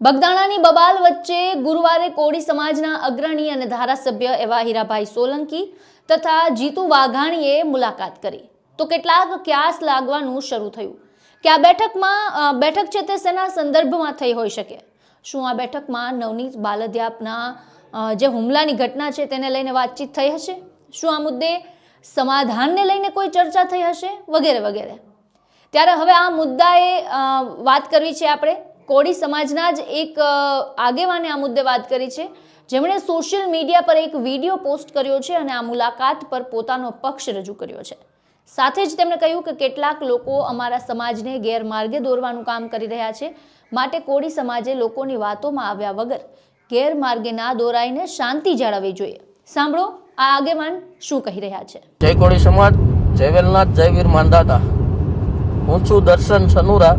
બગદાણાની બબાલ વચ્ચે ગુરુવારે કોળી સમાજના અગ્રણી અને ધારાસભ્ય એવા હીરાભાઈ સોલંકી તથા જીતુ વાઘાણીએ મુલાકાત કરી. તો કેટલાક ક્યાસ લાગવાનું શરૂ થયું. કે આ બેઠકમાં બેઠક છે તે શેના સંદર્ભમાં થઈ હોઈ શકે? શું આ બેઠકમાં નવનીત બાલદ્યાપના જે હુમલાની ઘટના છે તેને લઈને વાતચીત થઈ હશે? શું આ મુદ્દે સમાધાનને લઈને કોઈ ચર્ચા થઈ હશે? વગેરે વગેરે. ત્યારે હવે આ મુદ્દાએ વાત કરવી છે આપણે. કોળી સમાજના જ એક આગેવાને આ મુદ્દે વાત કરી છે. જેમણે સોશિયલ મીડિયા પર એક વીડિયો પોસ્ટ કર્યો છે અને આ મુલાકાત પર પોતાનો પક્ષ રજૂ કર્યો છે. સાથે જ તેમણે કહ્યું કે કેટલાક લોકો અમારા સમાજને ગેરમાર્ગે દોરવાનું કામ કરી રહ્યા છે. માટે કોળી સમાજે લોકોની વાતોમાં આવ્યા વગર ગેરમાર્ગે ના દોરાઈને શાંતિ જાળવવી જોઈએ. સાંભળો, આ આગેવાન શું કહી રહ્યા છે. જય કોળી સમાજ, જય વેલનાથ માંધાતા. હું છું દર્શન સનુરા.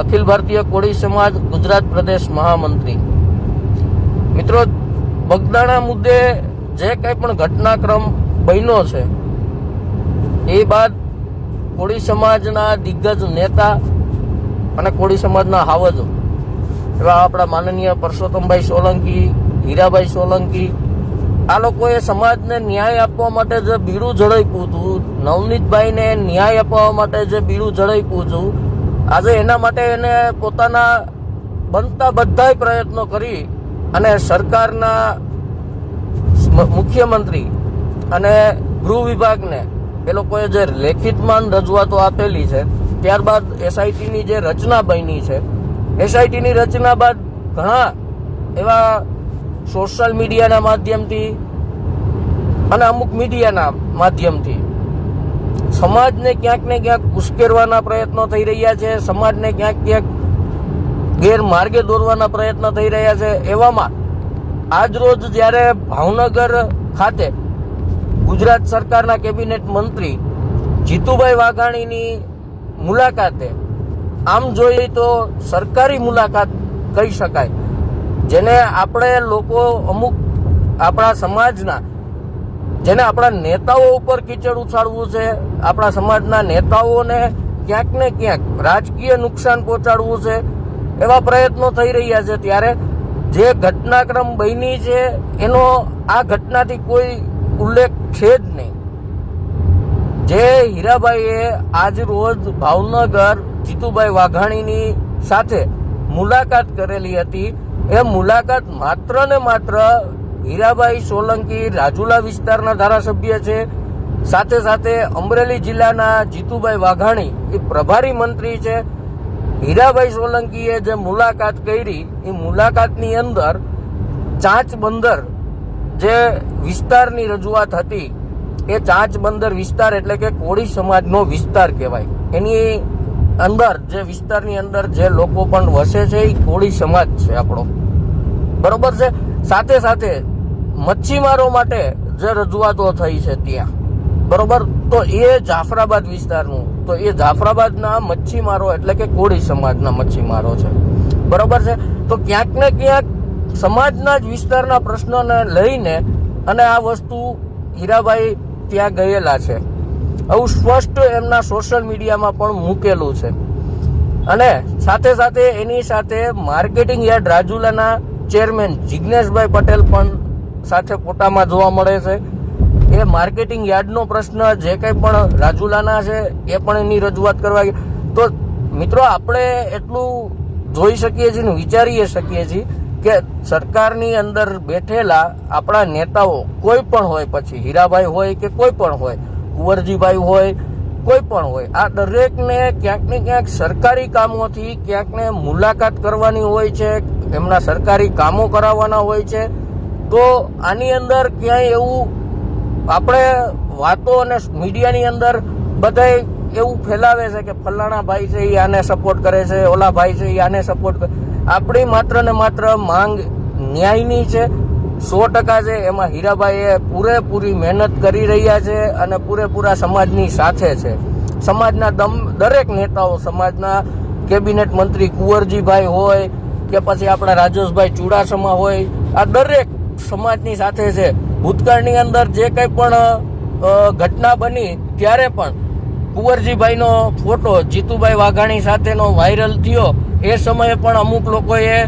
અખિલ ભારતીય કોળી સમાજ, ગુજરાત પ્રદેશ મહામંત્રી. મિત્રો, બગદાણા મુદ્દે જે કંઈ પણ ઘટનાક્રમ બન્યો છે, એ બાદ કોળી સમાજના દિગ્ગજ નેતા અને કોળી સમાજના હાવજો, એવા આપણા માનનીય પરસોત્તમભાઈ સોલંકી, હીરાભાઈ સોલંકી, આ લોકોએ સમાજને ન્યાય આપવા માટે જે બીડું ઝડપ્યું હતું, નવનીતભાઈને ન્યાય આપવા માટે જે બીડું ઝડપ્યું હતું આજે એના માટે એને પોતાના બનતા બધાય પ્રયત્નો કરી અને સરકારના મુખ્યમંત્રી અને ગૃહ વિભાગને એ લોકોએ જે લેખિતમાં રજૂઆતો આપેલી છે, ત્યારબાદ એસઆઈટીની જે રચના બની છે, એસઆઈટીની રચના બાદ ઘણા એવા સોશિયલ મીડિયાના માધ્યમથી અને અમુક મીડિયાના માધ્યમથી સમાજને ક્યાંક ને ક્યાંક ઉશ્કેરવાના પ્રયત્નો થઈ રહ્યા છે, સમાજને ક્યાંક ક્યાંક ગેરમાર્ગે દોરવાના પ્રયત્નો થઈ રહ્યા છે. એવામાં આજ રોજ જ્યારે ભાવનગર ખાતે ગુજરાત સરકારના કેબિનેટ મંત્રી જીતુભાઈ વાઘાણીની મુલાકાતે, આમ જોઈએ તો સરકારી મુલાકાત કહી શકાય, જેને આપણે લોકો અમુક આપણા સમાજના જેને આપણા નેતાઓ ઉપર કીચડ ઉછાળવું છે, આપણા સમાજના નેતાઓને ક્યાંક ને ક્યાંક રાજકીય નુકસાન પહોંચાડવું છે, એવા પ્રયત્નો થઈ રહ્યા છે. ત્યારે જે ઘટનાક્રમ બની છે, એનો આ ઘટનાથી કોઈ ઉલ્લેખ છે જ નહીં. જે હીરાભાઈએ આજ રોજ ભાવનગર જીતુભાઈ વાઘાણીની સાથે મુલાકાત કરેલી હતી. એ મુલાકાત માત્ર ને માત્ર હીરાભાઈ સોલંકી રાજુલા વિસ્તારના ધારાસભ્ય છે. સાથે સાથે અમરેલી જિલ્લાના જીતુભાઈ વાઘાણી એ પ્રભારી મંત્રી છે. હીરાભાઈ સોલંકીએ જે મુલાકાત કરી, એ મુલાકાતની અંદર ચાંચ બંદર જે વિસ્તારની રજૂઆત હતી, એ ચાંચ બંદર વિસ્તાર એટલે કે કોળી સમાજનો વિસ્તાર કહેવાય. એની અંદર જે વિસ્તારની અંદર જે લોકો પણ વસે છે, એ કોળી સમાજ છે આપણો. બરોબર છે? સાથે સાથે મચ્છીમારો માટે જે રજૂઆતો થઈ છે ત્યાં. બરોબર? તો એ જાફરાબાદ વિસ્તારનું, તો એ જાફરાબાદના મચ્છીમારો એટલે કે કોળી સમાજના મચ્છીમારો છે. બરોબર છે? તો ક્યાંક ને ક્યાંક સમાજના જ વિસ્તારના પ્રશ્નોને લઈને અને આ વસ્તુ હીરાભાઈ ત્યાં ગયેલા છે. આવું સ્પષ્ટ એમના સોશિયલ મીડિયામાં પણ મૂકેલું છે. અને સાથે સાથે એની સાથે માર્કેટિંગ યાર્ડ રાજુલાના ચેરમેન જિજ્ઞેશભાઈ પટેલ પણ સાથે ફોટામાં જોવા મળે છે. એ માર્કેટિંગ યાર્ડનો પ્રશ્ન જે કંઈ પણ રાજુલાના છે, એ પણ એની રજૂઆત કરવા તો મિત્રો, આપણે એટલું જોઈ શકીએ છીએ ને વિચારીએ શકીએ છીએ કે સરકારની અંદર બેઠેલા આપણા નેતાઓ કોઈ પણ હોય, પછી હીરાભાઈ હોય કે કોઈ પણ હોય, કુંવરજીભાઈ હોય, કોઈ પણ હોય, આ દરેકને ક્યાંક ને ક્યાંક સરકારી કામોથી ક્યાંકને મુલાકાત કરવાની હોય છે, એમના સરકારી કામો કરાવવાના હોય છે તો આની અંદર ક્યાંય એવું આપણે વાતો અને મીડિયાની અંદર બધાય એવું ફેલાવે છે કે ફલાણા ભાઈ છે એ આને સપોર્ટ કરે છે, ઓલા ભાઈ છે એ આને સપોર્ટ કરે. આપણી માત્ર ને માત્ર માંગ ન્યાયની છે, સો ટકા છે. એમાં હીરાભાઈએ પૂરેપૂરી મહેનત કરી રહ્યા છે અને પૂરેપૂરા સમાજની સાથે છે. સમાજના દમ, દરેક નેતાઓ, સમાજના કેબિનેટ મંત્રી કુંવરજીભાઈ હોય કે પછી આપણા રાજેશભાઈ ચુડાસમા હોય, આ દરેક સમાજની સાથે છે. ભૂતકાળની અંદર જે કંઈ પણ ઘટના બની, ત્યારે પણ કુંવરજીભાઈનો ફોટો, જીતુભાઈ વાઘાણી સાથેનો વાયરલ થયો. એ સમયે પણ અમુક લોકોએ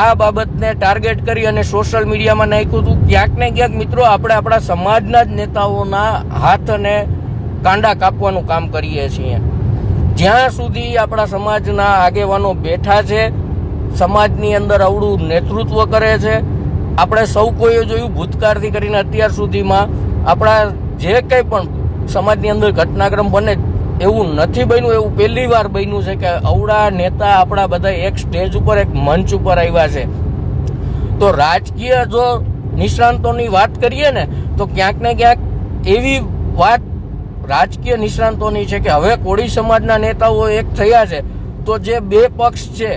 આ બાબતને ટાર્ગેટ કરી અને સોશિયલ મીડિયામાં નાખ્યું હતું. ક્યાંક ને ક્યાંક મિત્રો, આપણે આપણા સમાજના જ નેતાઓના હાથ અને કાંડા કાપવાનું કામ કરીએ છીએ. જ્યાં સુધી આપણા સમાજના આગેવાનો બેઠા છે, સમાજની અંદર અવળું નેતૃત્વ કરે છે આપણે સૌ કોઈએ જોયું ભૂતકાળથી કરીને અત્યાર સુધીમાં આપણા જે કંઈ પણ સમાજની અંદર ઘટનાક્રમ બને એવું નથી બન્યું, એવું પહેલી વાર બન્યું છે કે અવળા નેતા આપણા બધા એક સ્ટેજ ઉપર, એક મંચ ઉપર આવ્યા છે. તો રાજકીય જો નિષ્ણાંતોની વાત કરીએ ને, તો ક્યાંક ને ક્યાંક એવી વાત રાજકીય નિષ્ણાંતોની છે કે હવે કોળી સમાજના નેતાઓ એક થયા છે. તો જે બે પક્ષ છે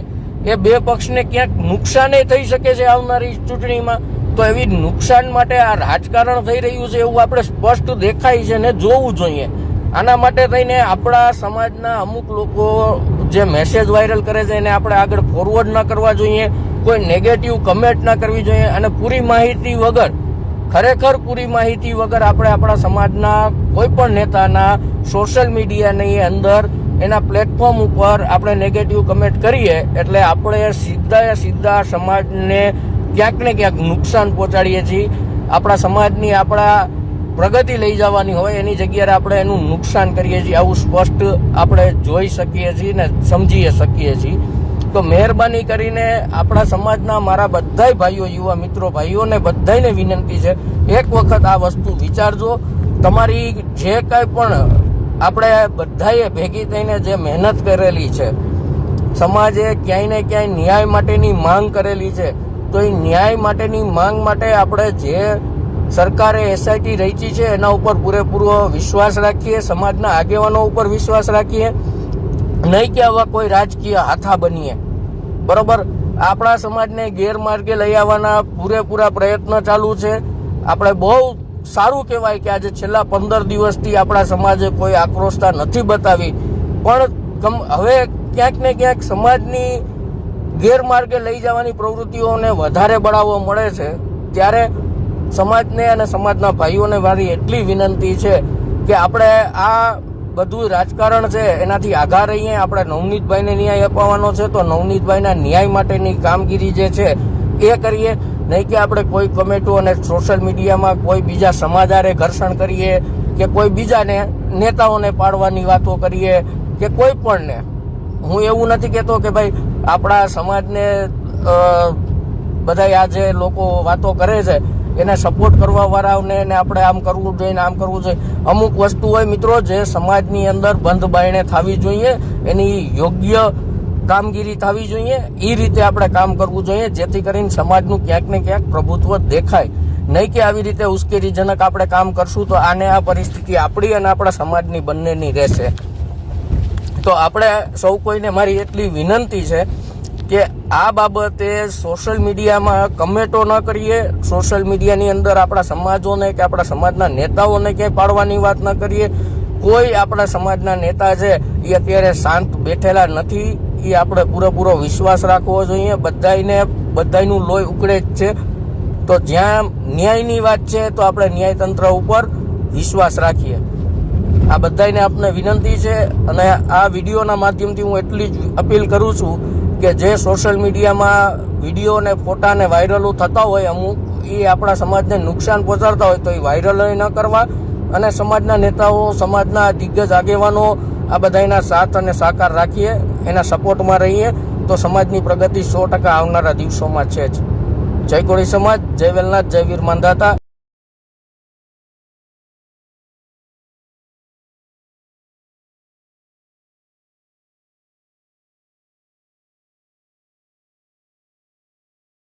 એ બે પક્ષને ક્યાંક નુકસાન થઈ શકે છે આવનારી ચૂંટણીમાં, તો એવી નુકસાન માટે આ રાજકારણ થઈ રહ્યું છે એવું આપણે સ્પષ્ટ દેખાય છે ને જોવું જોઈએ. આના માટે થઈને આપણા સમાજના અમુક લોકો જે મેસેજ વાયરલ કરે છે એને આપણે આગળ ફોરવર્ડ ના કરવા જોઈએ, કોઈ નેગેટિવ કમેન્ટ ના કરવી જોઈએ અને પૂરી માહિતી વગર, ખરેખર પૂરી માહિતી વગર આપણે આપણા સમાજના કોઈ પણ નેતાના સોશિયલ મીડિયાની અંદર એના પ્લેટફોર્મ ઉપર આપણે નેગેટિવ કમેન્ટ કરીએ, એટલે આપણે સીધા સીધા સમાજને ક્યાંક ને ક્યાંક નુકસાન પહોંચાડીએ છીએ. આપણા સમાજની આપણા પ્રગતિ લઈ જવાની હોય એની જગ્યાએ આપણે એનું નુકસાન કરીએ છીએ. આવું સ્પષ્ટ આપણે જોઈ શકીએ છીએ ને સમજી શકીએ છીએ. તો મહેરબાની કરીને આપણા સમાજના મારા બધાય ભાઈઓ, યુવા મિત્રો, ભાઈઓને બધાયને વિનંતી છે, એક વખત આ વસ્તુ વિચારજો. તમારી જે કાંઈ પણ આપણે બધાએ ભેગી થઈને જે મહેનત કરેલી છે, સમાજે ક્યાંય ને ક્યાંય ન્યાય માટેની માંગ કરેલી છે, તો એ ન્યાય માટેની માંગ માટે આપણે જે સરકારે એસઆઈટી રચી છે, એના ઉપર પૂરેપૂરો વિશ્વાસ રાખીએ, સમાજના આગેવાનો ઉપર વિશ્વાસ રાખીએ, નહીં કે આવા કોઈ રાજકીય હાથા બનીએ. બરોબર? આપણા સમાજને ગેરમાર્ગે લઈ આવવાના પૂરેપૂરા પ્રયત્ન ચાલુ છે. આપણે બહુ સારું કહેવાય કે આજે છેલ્લા પંદર દિવસથી આપણા સમાજે કોઈ આક્રોશતા નથી બતાવી. પણ હવે ક્યાંક ને ક્યાંક સમાજની ગેરમાર્ગે લઈ જવાની પ્રવૃત્તિઓને વધારે બળાવો મળે છે. ત્યારે સમાજને અને સમાજના ભાઈઓને મારી એટલી વિનંતી છે કે આપણે આ બધું રાજકારણ છે, એનાથી આઘા રહીએ. આપણે નવનીતભાઈને ન્યાય અપાવવાનો છે, તો નવનીતભાઈના ન્યાય માટેની કામગીરી જે છે, એ કરીએ. નહીં કે આપણે કોઈ કમેટો અને સોશિયલ મીડિયામાં કોઈ બીજા સમાજારે ઘર્ષણ કરીએ કે કોઈ બીજાને નેતાઓને પાડવાની વાતો કરીએ કે કોઈ પણને. હું એવું નથી કહેતો કે ભાઈ આપણા સમાજને બધા આ જે લોકો વાતો કરે છે, એને સપોર્ટ કરવા વાળાઓને ને આપણે આમ કરવું જોઈએ ને આમ કરવું જોઈએ. અમુક વસ્તુ હોય મિત્રો જે સમાજની અંદર બંધ બાયણે થવી જોઈએ. એની યોગ્ય કામગીરી થવી જોઈએ. એ રીતે આપણે કામ કરવું જોઈએ. જેથી કરીને સમાજનું ક્યાંક ને ક્યાંક પ્રભુત્વ દેખાય. નહીં કે આવી રીતે ઉશ્કેરીજનક આપણે કામ કરશું તો આને આ પરિસ્થિતિ આપણી અને આપણા સમાજની બંનેની રહેશે. તો આપણે સૌ કોઈને મારી એટલી વિનંતી છે કે આ બાબતે સોશિયલ મીડિયામાં કમેન્ટો ન કરીએ. સોશિયલ મીડિયાની અંદર આપણા સમાજોને કે આપણા સમાજના નેતાઓને ક્યાંય પાડવાની વાત ન કરીએ. કોઈ આપણા સમાજના નેતા છે એ અત્યારે શાંત બેઠેલા નથી. એ આપણે પૂરેપૂરો વિશ્વાસ રાખવો જોઈએ. બધાયને, બધાયનું લોહી ઉકળે જ છે. તો જ્યાં ન્યાયની વાત છે, તો આપણે ન્યાયતંત્ર ઉપર વિશ્વાસ રાખીએ. આ બધાને આપને વિનંતી છે અને આ વિડીયોના માધ્યમથી હું એટલી જ અપીલ કરું છું કે જે સોશિયલ મીડિયામાં વીડિયો અને ફોટાને વાયરલો થતા હોય, અમુક એ આપણા સમાજને નુકસાન પહોંચાડતા હોય, તો એ વાયરલ ન કરવા. અને સમાજના નેતાઓ, સમાજના દિગ્ગજ આગેવાનો આ બધાના સાથ અને સાકાર રાખીએ. એના સપોર્ટમાં રહીએ તો સમાજની પ્રગતિ સો ટકા આવનારા દિવસોમાં છે જ. જય કોળી સમાજ, જય વેલનાથ, જય વીર માંધાતા